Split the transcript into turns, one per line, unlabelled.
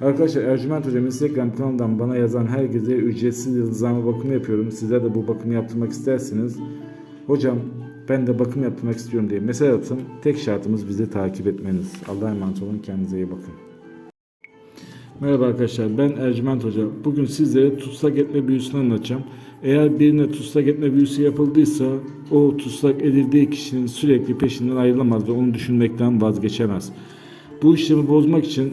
Arkadaşlar Ercüment Hocam Instagram kanalından bana yazan herkese ücretsiz yıldızlama bakımı yapıyorum. Sizler de bu bakımı yaptırmak isterseniz hocam ben de bakım yaptırmak istiyorum diye mesaj atın. Tek şartımız bizi takip etmeniz. Allah'a emanet olun. Kendinize iyi bakın. Merhaba arkadaşlar ben Ercüment Hoca. Bugün sizlere tutsak etme büyüsünü anlatacağım. Eğer birine tutsak etme büyüsü yapıldıysa o tutsak edildiği kişinin sürekli peşinden ayrılamaz ve onu düşünmekten vazgeçemez. Bu işlemi bozmak için